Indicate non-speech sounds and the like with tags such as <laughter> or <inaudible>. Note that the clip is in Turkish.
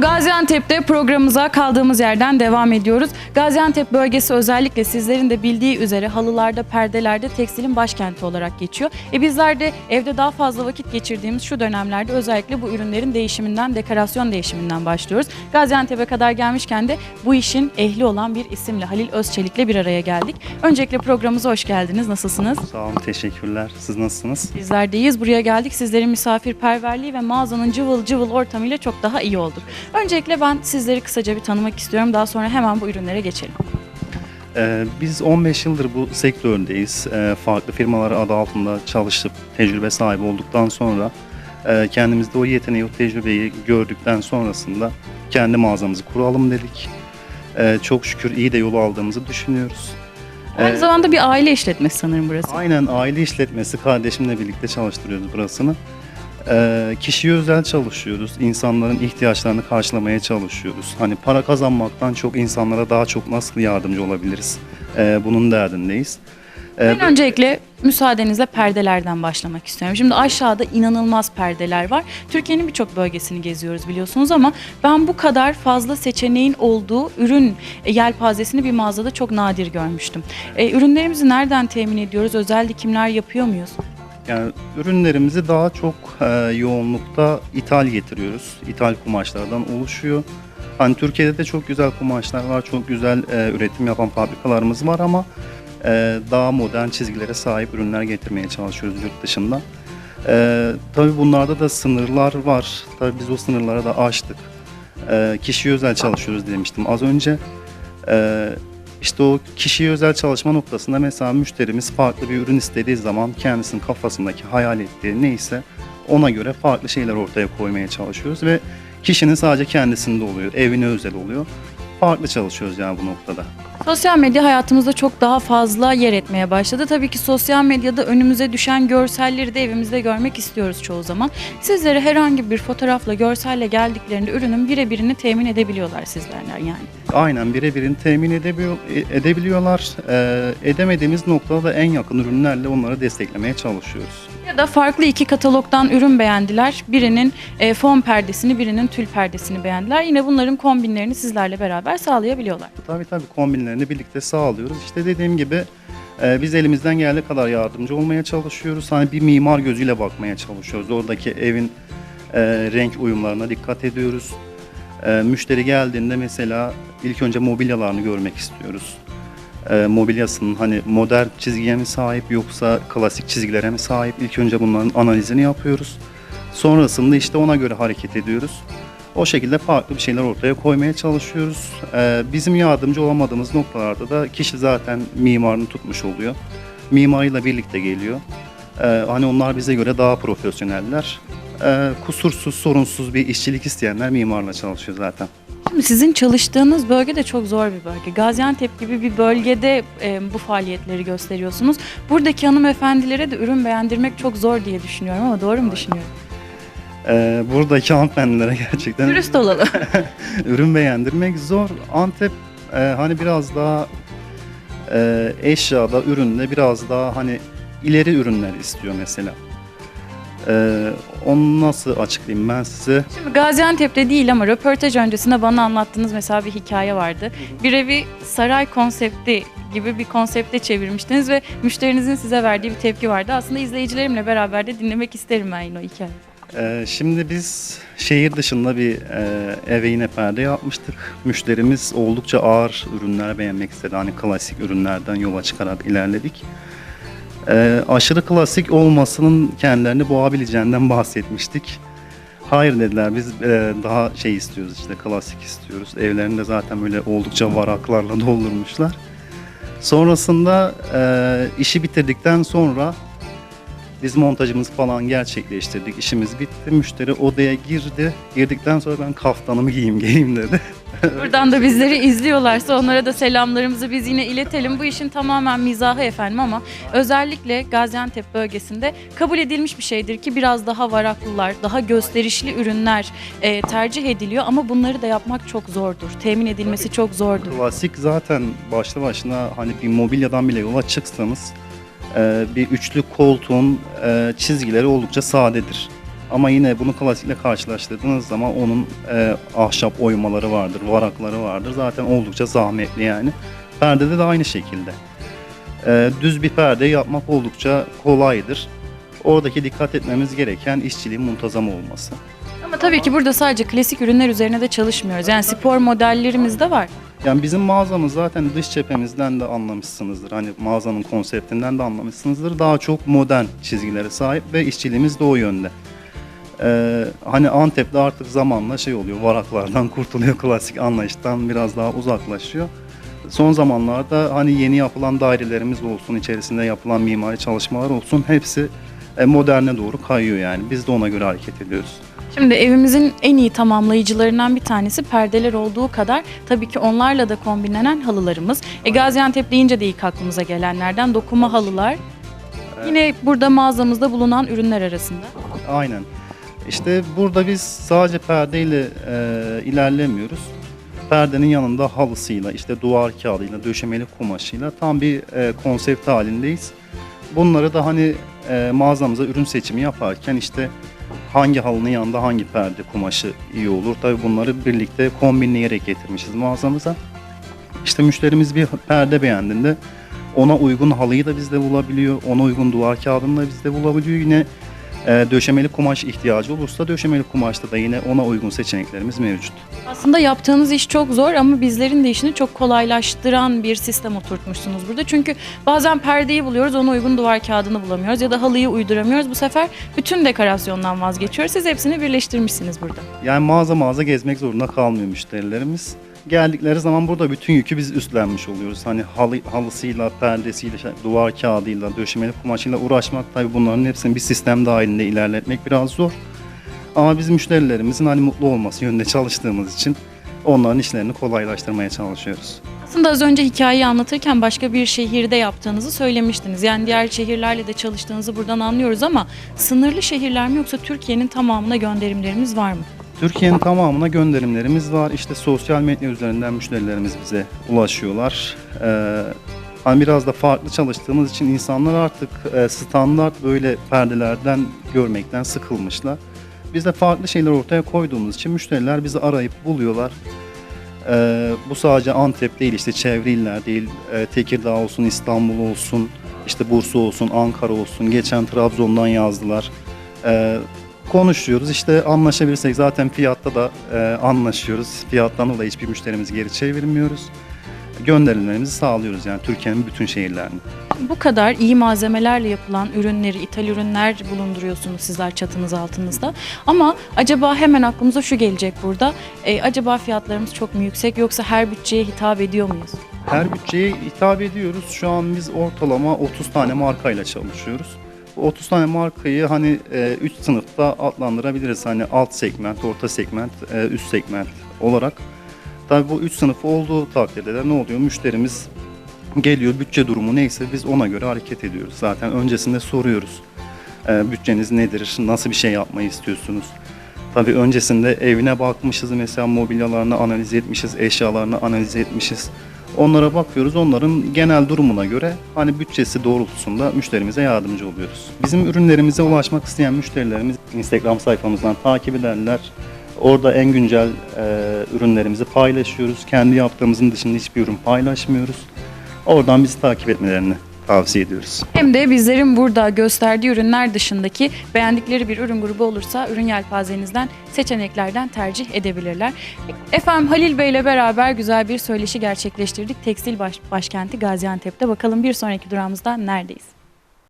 Gaziantep'te programımıza kaldığımız yerden devam ediyoruz. Gaziantep bölgesi özellikle sizlerin de bildiği üzere halılarda, perdelerde tekstilin başkenti olarak geçiyor. E bizler de evde daha fazla vakit geçirdiğimiz şu dönemlerde özellikle bu ürünlerin değişiminden, dekorasyon değişiminden başlıyoruz. Gaziantep'e kadar gelmişken de bu işin ehli olan bir isimle Halil Özçelik'le bir araya geldik. Öncelikle programımıza hoş geldiniz. Nasılsınız? Sağ olun, teşekkürler. Siz nasılsınız? Bizler deyiz. Buraya geldik. Sizlerin misafirperverliği ve mağazanın cıvıl cıvıl ortamıyla çok daha iyi olduk. Öncelikle ben sizleri kısaca bir tanımak istiyorum. Daha sonra hemen bu ürünlere geçelim. Ee, biz 15 yıldır bu sektördeyiz. Ee, farklı firmalar adı altında çalışıp tecrübe sahibi olduktan sonra e, kendimizde o yeteneği, o tecrübeyi gördükten sonrasında kendi mağazamızı kuralım dedik. Ee, çok şükür iyi de yol aldığımızı düşünüyoruz. Aynı zamanda bir aile işletmesi sanırım burası. Aynen aile işletmesi kardeşimle birlikte çalıştırıyoruz burasını. Ee, kişiye özel çalışıyoruz. İnsanların ihtiyaçlarını karşılamaya çalışıyoruz. Hani para kazanmaktan çok insanlara daha çok nasıl yardımcı olabiliriz? Ee, bunun derdindeyiz. Ee, Ben öncelikle müsaadenizle perdelerden başlamak istiyorum. Şimdi aşağıda inanılmaz perdeler var. Türkiye'nin birçok bölgesini geziyoruz biliyorsunuz ama ben bu kadar fazla seçeneğin olduğu ürün e, yelpazesini bir mağazada çok nadir görmüştüm. E, ürünlerimizi nereden temin ediyoruz? Özel dikimler yapıyor muyuz? Yani ürünlerimizi daha çok e, yoğunlukta ithal getiriyoruz. İthal kumaşlardan oluşuyor. Hani Türkiye'de de çok güzel kumaşlar var, çok güzel e, üretim yapan fabrikalarımız var ama e, daha modern çizgilere sahip ürünler getirmeye çalışıyoruz yurt dışından. E, tabii bunlarda da sınırlar var. Tabii biz o sınırları da aştık. E, kişiye özel çalışıyoruz demiştim az önce. E, işte o kişiye özel çalışma noktasında mesela müşterimiz farklı bir ürün istediği zaman kendisinin kafasındaki hayal ettiği neyse ona göre farklı şeyler ortaya koymaya çalışıyoruz ve kişinin sadece kendisinde oluyor, evine özel oluyor. Farklı çalışıyoruz yani bu noktada. Sosyal medya hayatımızda çok daha fazla yer etmeye başladı. Tabii ki sosyal medyada önümüze düşen görselleri de evimizde görmek istiyoruz çoğu zaman. Sizlere herhangi bir fotoğrafla, görselle geldiklerinde ürünün birebirini temin edebiliyorlar sizlerler yani. Aynen birebirini temin edebiliyor, edebiliyorlar. Ee, edemediğimiz noktada da en yakın ürünlerle onları desteklemeye çalışıyoruz. Da farklı iki katalogdan ürün beğendiler. Birinin e, fon perdesini, birinin tül perdesini beğendiler. Yine bunların kombinlerini sizlerle beraber sağlayabiliyorlar. Tabii tabii kombinlerini birlikte sağlıyoruz. İşte dediğim gibi e, biz elimizden geldiği kadar yardımcı olmaya çalışıyoruz. Hani bir mimar gözüyle bakmaya çalışıyoruz. Oradaki evin e, renk uyumlarına dikkat ediyoruz. E, müşteri geldiğinde mesela ilk önce mobilyalarını görmek istiyoruz. E, mobilyasının hani modern çizgiye mi sahip yoksa klasik çizgilere mi sahip? İlk önce bunların analizini yapıyoruz. Sonrasında işte ona göre hareket ediyoruz. O şekilde farklı bir şeyler ortaya koymaya çalışıyoruz. Ee, bizim yardımcı olamadığımız noktalarda da kişi zaten mimarını tutmuş oluyor. Mimarıyla birlikte geliyor. Ee, hani onlar bize göre daha profesyoneller. Kusursuz, sorunsuz bir işçilik isteyenler mimarla çalışıyor zaten. Sizin çalıştığınız bölge de çok zor bir bölge. Gaziantep gibi bir bölgede e, bu faaliyetleri gösteriyorsunuz. Buradaki hanımefendilere de ürün beğendirmek çok zor diye düşünüyorum ama doğru mu düşünüyorum? Ee, buradaki hanımefendilere <laughs> gerçekten Dürüst olalım. <laughs> ürün beğendirmek zor. Antep e, hani biraz daha e, eşyada, üründe biraz daha hani ileri ürünler istiyor mesela. E, onu nasıl açıklayayım ben size? Şimdi Gaziantep'te değil ama röportaj öncesinde bana anlattığınız mesela bir hikaye vardı. Bir evi saray konsepti gibi bir konsepte çevirmiştiniz ve müşterinizin size verdiği bir tepki vardı. Aslında izleyicilerimle beraber de dinlemek isterim ben yine o hikayeyi. E, şimdi biz şehir dışında bir e, eve yine perde yapmıştık. Müşterimiz oldukça ağır ürünler beğenmek istedi. Hani klasik ürünlerden yola çıkarak ilerledik. E, aşırı klasik olmasının kendilerini boğabileceğinden bahsetmiştik. Hayır dediler biz e, daha şey istiyoruz işte klasik istiyoruz. Evlerini de zaten böyle oldukça varaklarla doldurmuşlar. Sonrasında e, işi bitirdikten sonra biz montajımızı falan gerçekleştirdik. İşimiz bitti. Müşteri odaya girdi. Girdikten sonra ben kaftanımı giyeyim geleyim dedi. Buradan da bizleri izliyorlarsa onlara da selamlarımızı biz yine iletelim. Bu işin tamamen mizahı efendim ama özellikle Gaziantep bölgesinde kabul edilmiş bir şeydir ki biraz daha varaklılar, daha gösterişli ürünler e, tercih ediliyor ama bunları da yapmak çok zordur. Temin edilmesi çok zordur. Klasik zaten başlı başına hani bir mobilyadan bile yola çıksanız e, bir üçlü koltuğun e, çizgileri oldukça sadedir. Ama yine bunu klasikle karşılaştırdığınız zaman onun e, ahşap oymaları vardır, varakları vardır. Zaten oldukça zahmetli yani. Perdede de aynı şekilde. E, düz bir perde yapmak oldukça kolaydır. Oradaki dikkat etmemiz gereken işçiliğin muntazam olması. Ama tabii ki burada sadece klasik ürünler üzerine de çalışmıyoruz. Yani spor modellerimiz de var. Yani bizim mağazamız zaten dış cephemizden de anlamışsınızdır. Hani mağazanın konseptinden de anlamışsınızdır. Daha çok modern çizgilere sahip ve işçiliğimiz de o yönde. Ee, hani Antep'te artık zamanla şey oluyor, varaklardan <laughs> kurtuluyor, klasik anlayıştan biraz daha uzaklaşıyor. Son zamanlarda hani yeni yapılan dairelerimiz olsun, içerisinde yapılan mimari çalışmalar olsun hepsi e, moderne doğru kayıyor yani. Biz de ona göre hareket ediyoruz. Şimdi evimizin en iyi tamamlayıcılarından bir tanesi perdeler olduğu kadar tabii ki onlarla da kombinlenen halılarımız. E, Gaziantep deyince de ilk aklımıza gelenlerden dokuma halılar. Yine burada mağazamızda bulunan ürünler arasında. Aynen. İşte burada biz sadece perdeyle e, ilerlemiyoruz. Perdenin yanında halısıyla, işte duvar kağıdıyla, döşemeli kumaşıyla tam bir e, konsept halindeyiz. Bunları da hani e, mağazamıza ürün seçimi yaparken işte hangi halının yanında hangi perde kumaşı iyi olur. Tabii bunları birlikte kombinleyerek getirmişiz mağazamıza. İşte müşterimiz bir perde beğendiğinde ona uygun halıyı da bizde bulabiliyor. Ona uygun duvar kağıdını da bizde bulabiliyor. Yine e, döşemeli kumaş ihtiyacı olursa döşemeli kumaşta da yine ona uygun seçeneklerimiz mevcut. Aslında yaptığınız iş çok zor ama bizlerin de işini çok kolaylaştıran bir sistem oturtmuşsunuz burada. Çünkü bazen perdeyi buluyoruz, ona uygun duvar kağıdını bulamıyoruz ya da halıyı uyduramıyoruz. Bu sefer bütün dekorasyondan vazgeçiyoruz. Siz hepsini birleştirmişsiniz burada. Yani mağaza mağaza gezmek zorunda kalmıyor müşterilerimiz. Geldikleri zaman burada bütün yükü biz üstlenmiş oluyoruz. Hani halı, halısıyla, perdesiyle, şey, duvar kağıdıyla, döşemeli kumaşıyla uğraşmak tabii bunların hepsini bir sistem dahilinde ilerletmek biraz zor. Ama biz müşterilerimizin hani mutlu olması yönünde çalıştığımız için onların işlerini kolaylaştırmaya çalışıyoruz. Aslında az önce hikayeyi anlatırken başka bir şehirde yaptığınızı söylemiştiniz. Yani diğer şehirlerle de çalıştığınızı buradan anlıyoruz ama sınırlı şehirler mi yoksa Türkiye'nin tamamına gönderimlerimiz var mı? Türkiye'nin tamamına gönderimlerimiz var. İşte sosyal medya üzerinden müşterilerimiz bize ulaşıyorlar. Ee, hani biraz da farklı çalıştığımız için insanlar artık e, standart böyle perdelerden görmekten sıkılmışlar. Biz de farklı şeyler ortaya koyduğumuz için müşteriler bizi arayıp buluyorlar. Ee, bu sadece Antep değil işte çevre iller değil. Ee, Tekirdağ olsun, İstanbul olsun, işte Bursa olsun, Ankara olsun. Geçen Trabzon'dan yazdılar. Ee, konuşuyoruz. İşte anlaşabilirsek zaten fiyatta da e, anlaşıyoruz. Fiyattan dolayı hiçbir müşterimizi geri çevirmiyoruz. Gönderimlerimizi sağlıyoruz yani Türkiye'nin bütün şehirlerine. Bu kadar iyi malzemelerle yapılan ürünleri, ithal ürünler bulunduruyorsunuz sizler çatınız altınızda. Ama acaba hemen aklımıza şu gelecek burada. E, acaba fiyatlarımız çok mu yüksek yoksa her bütçeye hitap ediyor muyuz? Her bütçeye hitap ediyoruz. Şu an biz ortalama 30 tane markayla çalışıyoruz. Bu 30 tane markayı hani 3 sınıfta adlandırabiliriz. Hani alt segment, orta segment, e, üst segment olarak. Tabii bu 3 sınıf olduğu takdirde de ne oluyor? Müşterimiz geliyor, bütçe durumu neyse biz ona göre hareket ediyoruz. Zaten öncesinde soruyoruz. E, bütçeniz nedir? Nasıl bir şey yapmayı istiyorsunuz? Tabii öncesinde evine bakmışız mesela mobilyalarını analiz etmişiz, eşyalarını analiz etmişiz. Onlara bakıyoruz. Onların genel durumuna göre hani bütçesi doğrultusunda müşterimize yardımcı oluyoruz. Bizim ürünlerimize ulaşmak isteyen müşterilerimiz Instagram sayfamızdan takip ederler. Orada en güncel e, ürünlerimizi paylaşıyoruz. Kendi yaptığımızın dışında hiçbir ürün paylaşmıyoruz. Oradan bizi takip etmelerini tavsiye ediyoruz. Hem de bizlerin burada gösterdiği ürünler dışındaki beğendikleri bir ürün grubu olursa ürün yelpazenizden seçeneklerden tercih edebilirler. Efendim Halil Bey ile beraber güzel bir söyleşi gerçekleştirdik. Tekstil baş- başkenti Gaziantep'te. Bakalım bir sonraki durağımızda neredeyiz?